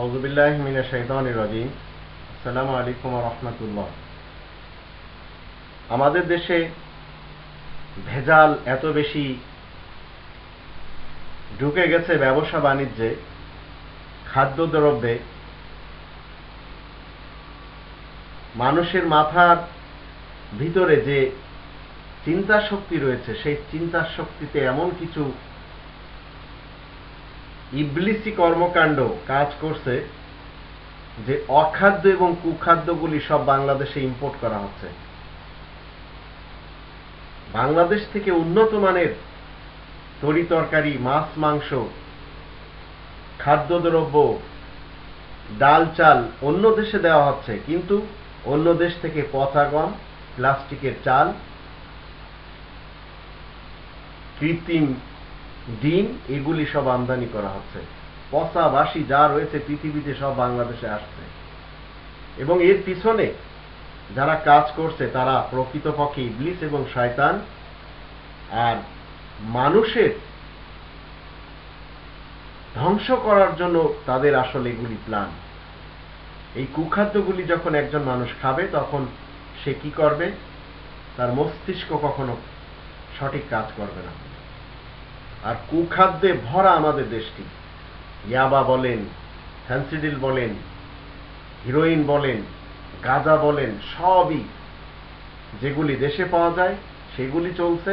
আউজুবিল্লাহ মিনা শৈতান রাজিম। আসসালামু আলাইকুম রহমতুল্লাহ। আমাদের দেশে ভেজাল এত বেশি ঢুকে গেছে ব্যবসা বাণিজ্যে খাদ্যদ্রব্যে মানুষের মাথার ভিতরে যে চিন্তা শক্তি রয়েছে, সেই চিন্তা শক্তিতে এমন কিছু ইবলিসি কর্মকাণ্ড কাজ করছে যে অখাদ্য এবং কুখাদ্যগুলি সব বাংলাদেশে ইম্পোর্ট করা হচ্ছে। বাংলাদেশ থেকে উন্নত মানের তরি তরকারি, মাছ, মাংস, খাদ্যদ্রব্য, ডাল, চাল অন্য দেশে দেওয়া হচ্ছে। কিন্তু অন্য দেশ থেকে পচা গম, প্লাস্টিকের চাল, কৃত্রিম ডিম এগুলি সব আমদানি করা হচ্ছে। পচা বাসি যা রয়েছে পৃথিবীতে সব বাংলাদেশে আসছে। এবং এর পিছনে যারা কাজ করছে, তারা প্রকৃতপক্ষে ইবলিস এবং শয়তান। আর মানুষের ধ্বংস করার জন্য তাদের আসলে এগুলি প্ল্যান। এই কুখাদ্যগুলি যখন একজন মানুষ খাবে, তখন সে কি করবে? তার মস্তিষ্ক কখনো সঠিক কাজ করবে না। আর কুখাদ্যে ভরা আমাদের দেশটি। ইয়াবা বলেন ফ্যান্সিডিল বলেন, হিরোইন বলেন, গাঁজা বলেন, সবই যেগুলি দেশে পাওয়া যায়, সেগুলি চলছে,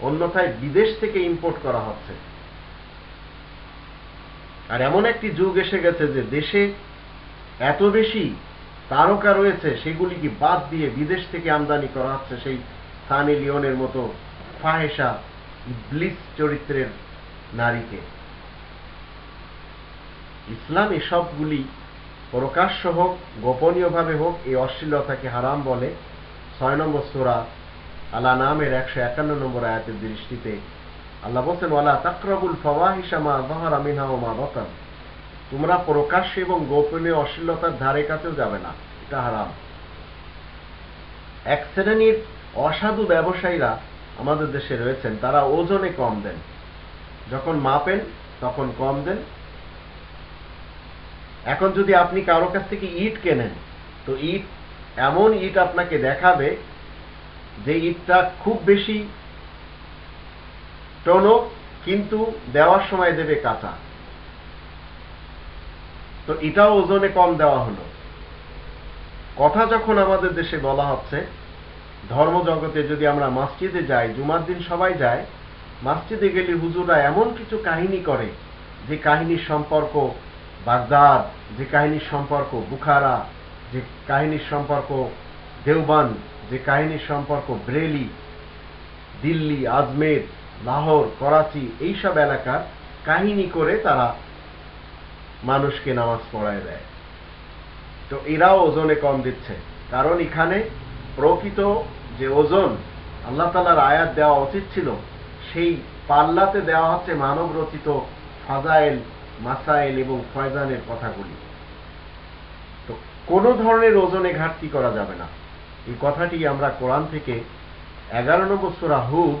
অন্যথায় বিদেশ থেকে ইম্পোর্ট করা হচ্ছে। আর এমন একটি যুগ এসে গেছে যে দেশে এত বেশি তারকা রয়েছে, সেগুলি কি বাদ দিয়ে বিদেশ থেকে আমদানি করা হচ্ছে সেই সানি লিওনের মতো ফাহেসা ব্লিস চরিত্রের নারীকে। ইসলাম এসবগুলি প্রকাশ্য হোক, গোপনীয়ভাবে হোক, এই অশ্লীলতাকে হারাম বলে ছয় নম্বর সোরা আল্লাহ নামের একশো একান্ন নম্বর আয়াতের দৃষ্টিতে আল্লাহ বলছেন, ওয়ালা তাকরাবুল ফওয়াহিশা মা যাহারা মিনহা ওয়া মা বাতান। তোমরা প্রকাশ্যে এবং গোপনীয় অশ্লীলতার ধারে কাছেও যাবে না, এটা হারাম। এক শ্রেণির অসাধু ব্যবসায়ীরা আমাদের দেশে রয়েছেন, তারা ওজনে কম দেন। যখন মাপেন, তখন কম দেন। এখন যদি আপনি কারও কাছ থেকে ইট কেনেন, তো ইট, এমন ইট আপনাকে দেখাবে যে ইটটা খুব বেশি টনক, কিন্তু দেওয়ার সময় দেবে কাঁচা। তো এটাও ওজনে কম দেওয়া হলো। কথা যখন আমাদের দেশে বলা হচ্ছে ধর্মজগতে যদি আমরা মসজিদে যাই, জুমার দিন সবাই যায়, মসজিদে গেলে হুজুরা এমন কিছু কাহিনী করে, যে কাহিনীর সম্পর্ক বাগদাদ, যে কাহিনীর সম্পর্ক বুখারা, যে কাহিনীর সম্পর্ক দেওবান যে কাহিনীর সম্পর্ক ব্রেলি, দিল্লি, আজমের, লাহোর, করাচি, এইসব এলাকার কাহিনী করে তারা মানুষকে নামাজ পড়ায় দেয়। তো এরাও ওজনে কম দিচ্ছে। কারণ এখানে প্রকৃত যে ওজন আল্লাহ তালার আয়াত দেওয়া উচিত ছিল, সেই পাল্লাতে দেওয়া হচ্ছে মানব রচিত ফাজাইল, মাসাইল এবং ফয়জানের কথাগুলি। তো কোনো ধরনের ওজনে ঘাটতি করা যাবে না। এই কথাটি আমরা কোরআন থেকে এগারো নম্বর সুরা হুদ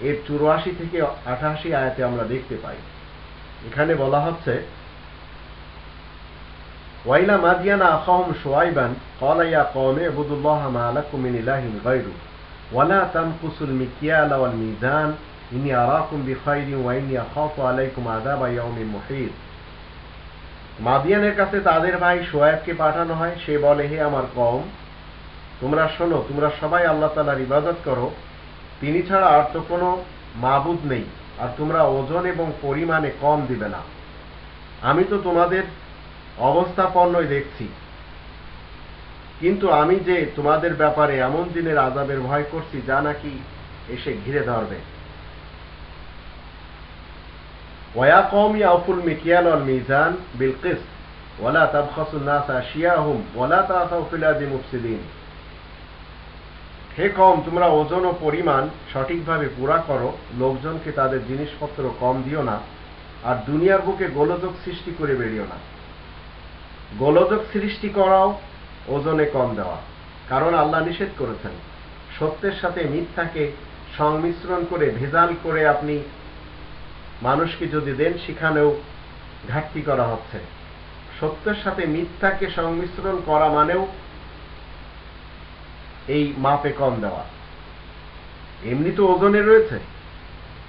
এর চুরাশি থেকে আঠাশি আয়াতে আমরা দেখতে পাই। এখানে বলা হচ্ছে ওয়াইলা মাদিয়ানা আখাহুম শুআইবান ক্বালা কওমি ইবুদুল্লাহ মা লাকুম ইলাহিন গায়রু ওয়ালা তানকুসুল মিকিয়ালা ওয়াল মিজান ইন্নী আরাকুম বিখাইরিন ওয়া ইন্নী আখাফু আলাইকুম আযাবা ইয়াউমিন মুহিত মাদিয়ানের কাছে তাদের ভাই শোয়েবকে পাঠানো হয়, সে বলে, হে আমার কম তোমরা শোনো, তোমরা সবাই আল্লাহ তালার ইবাদত করো, তিনি ছাড়া আর তো কোনো মাবুদ নেই, আর তোমরা ওজন এবং পরিমাণে কম দিবে না। আমি তো তোমাদের অবস্থাপন্নই দেখছি। কিন্তু আমি যে তোমাদের ব্যাপারে এমন দিনের আজাবের ভয় করছি, যা নাকি এসে ঘিরে ধরবে। ওয়া কম ইয়াউফুল মিকিয়াল অল মিজান বিলকিস ওয়ালা তাবখাসুল নাস আশিয়াহুম ওয়ালা তাসাউ ফিল আদি মুফসিদিন। হে কম তোমরা ওজন ও পরিমাণ সঠিকভাবে পুরা করো, লোকজনকে তাদের জিনিসপত্র কম দিও না, আর দুনিয়ার বুকে গোলযোগ সৃষ্টি করে বেরিও না। গোলযোগ সৃষ্টি করাও ওজনে কম দেওয়া, কারণ আল্লাহ নিষেধ করেছেন। সত্যের সাথে মিথ্যাকে সংমিশ্রণ করে, ভেজাল করে আপনি মানুষকে যদি দেন, সেখানেও ঘাটতি করা হচ্ছে। সত্যের সাথে মিথ্যাকে সংমিশ্রণ করা মানেও এই মাপে কম দেওয়া। এমনি তো ওজনে রয়েছে।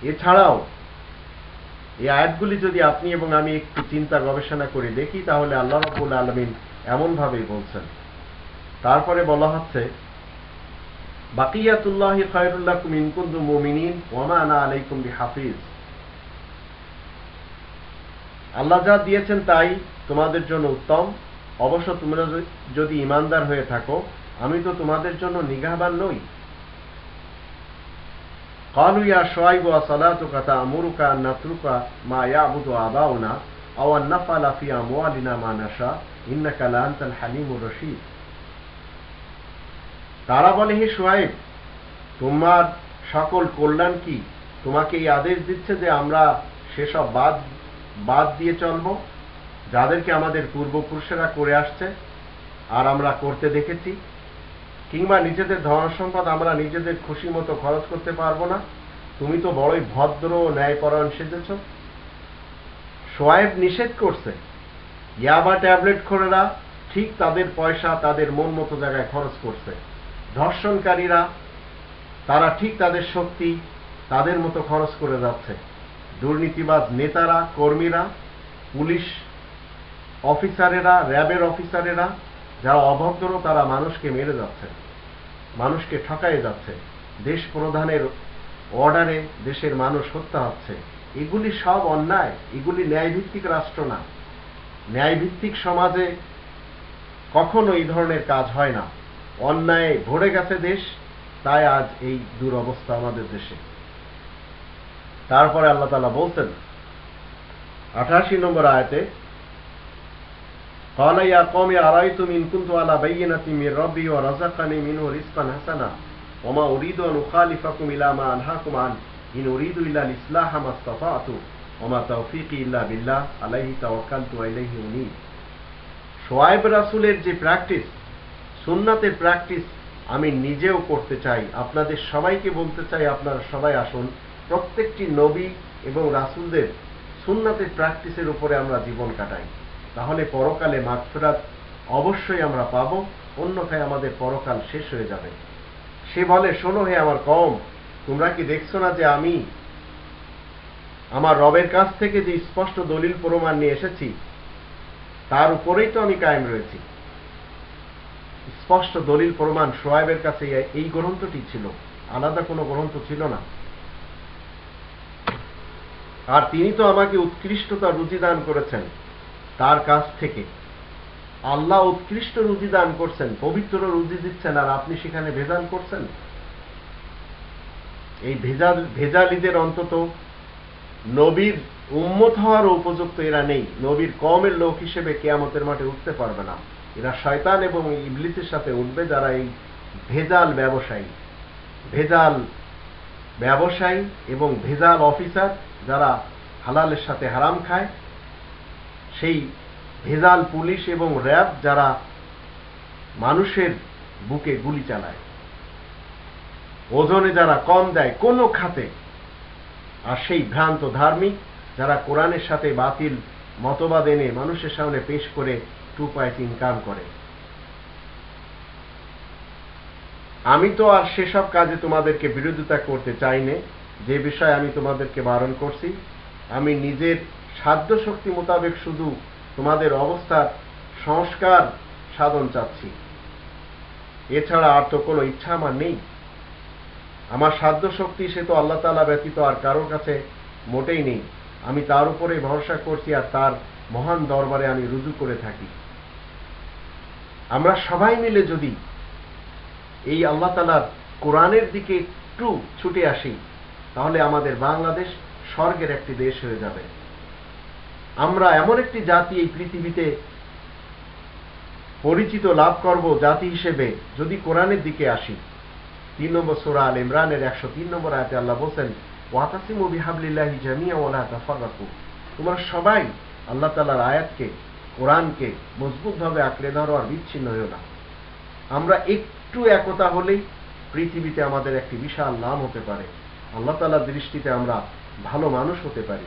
এছাড়াও এই আয়াতগুলি যদি আপনি এবং আমি একটু চিন্তা গবেষণা করে দেখি, তাহলে আল্লাহ রাব্বুল আলমিন এমনভাবেই বলছেন। তারপরে বলা হচ্ছে, বাকিয়াতুল্লাহ খায়রুল্লাকুম ইন কুনতুম মুমিনিন আনা আলাইকুম বিহাফিজ। আল্লাহ যা দিয়েছেন তাই তোমাদের জন্য উত্তম। অবশ্য তোমরা যদি ইমানদার হয়ে থাকো, আমি তো তোমাদের জন্য নিগাহবান নই। قالوا يا شعيب وصلاتك تأمرك أن نترك ما يعبد آباؤنا أو أن نفعل في أموالنا ما نشاء إنك لأنت الحليم الرشيد তারা বলে হে সোয়াইব তোমার সকল কল্যাণ কি তোমাকে এই আদেশ দিচ্ছে যে আমরা সেসব বাদ বাদ দিয়ে চলব যাদেরকে আমাদের পূর্বপুরুষেরা করে আসছে আর আমরা করতে দেখেছি কিংবা নিজেদের ধন সম্পদ আমরা নিজেদের খুশি মতো খরচ করতে পারব না। তুমি তো বড়ই ভদ্র, ন্যায়পরায়ণ সেজেছ। সোয়াইব নিষেধ করছে, ইয়াবা ট্যাবলেট খোরেরা ঠিক তাদের পয়সা তাদের মন মতো জায়গায় খরচ করছে। ধর্ষণকারীরা, তারা ঠিক তাদের শক্তি তাদের মতো খরচ করে যাচ্ছে। দুর্নীতিবাজ নেতারা, কর্মীরা, পুলিশ অফিসারেরা, র্যাবের অফিসারেরা যারা অভদ্র, তারা মানুষকে মেরে যাচ্ছে। মানুষকে ঠকায়ে যাচ্ছে। দেশ প্রধানের অর্ডারে দেশের মানুষ হত্যা হচ্ছে। এগুলি সব অন্যায়। এগুলি ন্যায়ভিত্তিক রাষ্ট্র না। ন্যায়ভিত্তিক সমাজে কখনো এই ধরনের কাজ হয় না। অন্যায় ভরে গেছে দেশ, তাই আজ এই দুরবস্থা আমাদের দেশে। তারপরে আল্লাহ তালা বলতেন আঠাশি নম্বর আয়তে قال يا قوم أرأيتم إن كنت على بينة من ربي ورزقني منه رزقا حسنا وما أريد أن أخالفكم إلى ما أنهاكم عنه إن أريد إلا الإصلاح ما استطعت وما توفيقي إلا بالله عليه توكلت وإليه أنيب শোয়াইব রাসুলের যে প্র্যাকটিস সুন্নাতের প্র্যাকটিস আমি নিজেও করতে চাই আপনাদের সবাইকে বলতে চাই আপনারা সবাই আসুন প্রত্যেকটি নবী এবং রাসুলদের সুন্নাতের প্র্যাকটিসের উপরে আমরা জীবন কাটাই তাহলে পরকালে মাগফিরাত অবশ্যই আমরা পাবো, অন্যথায় আমাদের পরকাল শেষ হয়ে যাবে। সে বলে, শোনো হে আমার কম তোমরা কি দেখছ না যে আমি আমার রবের কাছ থেকে যে স্পষ্ট দলিল প্রমাণ নিয়ে এসেছি, তার উপরেই তো আমি কায়েম রয়েছি? স্পষ্ট দলিল প্রমাণ সোয়াইবের কাছে এই গ্রন্থটি ছিল। আলাদা কোনো গ্রন্থ ছিল না। আর তিনি তো আমাকে উৎকৃষ্টতা রুজি দান করেছেন। তার কাছ থেকে। আল্লাহ উৎকৃষ্ট রুজি দান করছেন, পবিত্র রুজি দিচ্ছেন, আর আপনি সেখানে ভেজাল করছেন? এই ভেজাল, ভেজালিদের অন্তত নবীর উম্মত হওয়ার উপযুক্ত এরা নেই। নবীর কমের লোক হিসেবে কেয়ামতের মাঠে উঠতে পারবে না। এরা শয়তান এবং ইবলিসের সাথে উঠবে যারা এই ভেজাল ব্যবসায়ী। ভেজাল ব্যবসায়ী এবং ভেজাল অফিসার যারা হালালের সাথে হারাম খায় সেই ভেজাল পুলিশ এবং র্যাব যারা মানুষের বুকে গুলি চালায়। ওজনে যারা কম দেয়, কোনো খাতে। আর সেই ভ্রান্ত ধার্মিক যারা কোরআনের সাথে বাতিল মতবাদ এনে মানুষের সামনে পেশ করে টু পয়েন্ট ইনকাম করে। আমি তো আর সেসব কাজে তোমাদেরকে বিরোধিতা করতে চাইনে যে বিষয়ে আমি তোমাদেরকে বারণ করছি, আমি নিজের সাধ্য শক্তি মোতাবেক শুধু তোমাদের অবস্থার সংস্কার সাধন চাচ্ছি। এছাড়া আর তো কোনো ইচ্ছা আমার নেই। আমার সাধ্য শক্তি সে তো আল্লাহ তালা ব্যতীত আর কারোর কাছে মোটেই নেই। আমি তার উপরে ভরসা করছি আর তার মহান দরবারে আমি রুজু করে থাকি। আমরা সবাই মিলে যদি এই আল্লাহ তালার কোরআনের দিকে একটু ছুটে আসি, তাহলে আমাদের বাংলাদেশ স্বর্গের একটি দেশ হয়ে যাবে। আমরা এমন একটি জাতি এই পৃথিবীতে পরিচিত লাভ করব জাতি হিসেবে যদি কোরআনের দিকে আসি। তিন নম্বর সোরা আল ইমরানের একশো তিন নম্বর আয়তে আল্লাহ বলছেন ওয়াতাসিমু বিহাবলিল্লাহি জামিয়া ওয়ালা তাফাররাকু। তোমরা সবাই আল্লাহ তাআলার আয়াতকে, কোরআনকে মজবুতভাবে আঁকড়ে ধরো আর বিচ্ছিন্ন হয়েও না। আমরা একটু একতা হলেই পৃথিবীতে আমাদের একটি বিশাল নাম হতে পারে। আল্লাহ তাআলার দৃষ্টিতে আমরা ভালো মানুষ হতে পারি।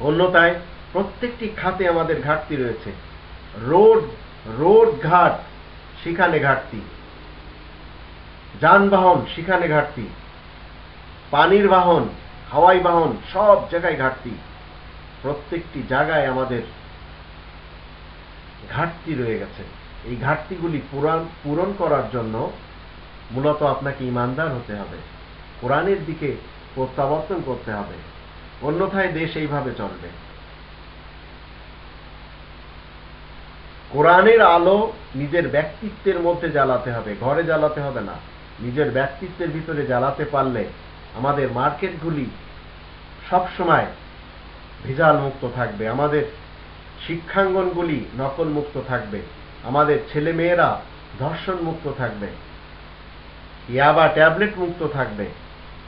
অন্যতায় প্রত্যেকটি খাতে আমাদের ঘাটতি রয়েছে। রোড রোড ঘাট, সেখানে ঘাটতি। যানবাহন, সেখানে ঘাটতি। পানির বাহন, হাওয়াই বাহন, সব জায়গায় ঘাটতি। প্রত্যেকটি জায়গায় আমাদের ঘাটতি রয়ে গেছে। এই ঘাটতিগুলি পূরণ পূরণ করার জন্য মূলত আপনাকে ইমানদার হতে হবে। কোরআনের দিকে প্রত্যাবর্তন করতে হবে। অন্যথায় দেশ এইভাবে চলবে। কোরআনের আলো নিজের ব্যক্তিত্বের মধ্যে জ্বালাতে হবে, ঘরে জ্বালাতে হবে না। নিজের ব্যক্তিত্বের ভিতরে জ্বালাতে পারলে আমাদের মার্কেটগুলি সবসময় ভেজাল মুক্ত থাকবে, আমাদের শিক্ষাঙ্গনগুলি নকল মুক্ত থাকবে, আমাদের ছেলেমেয়েরা ধর্ষণ মুক্ত থাকবে, ইয়াবা ট্যাবলেট মুক্ত থাকবে,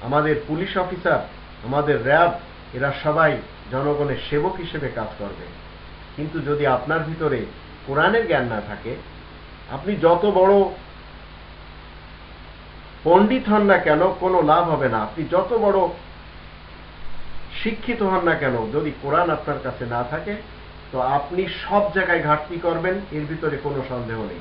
আমাদের পুলিশ অফিসার, আমাদের র্যাব এরা সবাই জনগণের সেবক হিসেবে কাজ করবে। কিন্তু যদি আপনার ভিতরে কোরআনের জ্ঞান না থাকে, আপনি যত বড় পণ্ডিত হন না কেন, কোনো লাভ হবে না। আপনি যত বড় শিক্ষিত হন না কেন, যদি কোরআন আপনার কাছে না থাকে, তো আপনি সব জায়গায় ঘাটতি করবেন, এর ভিতরে কোনো সন্দেহ নেই।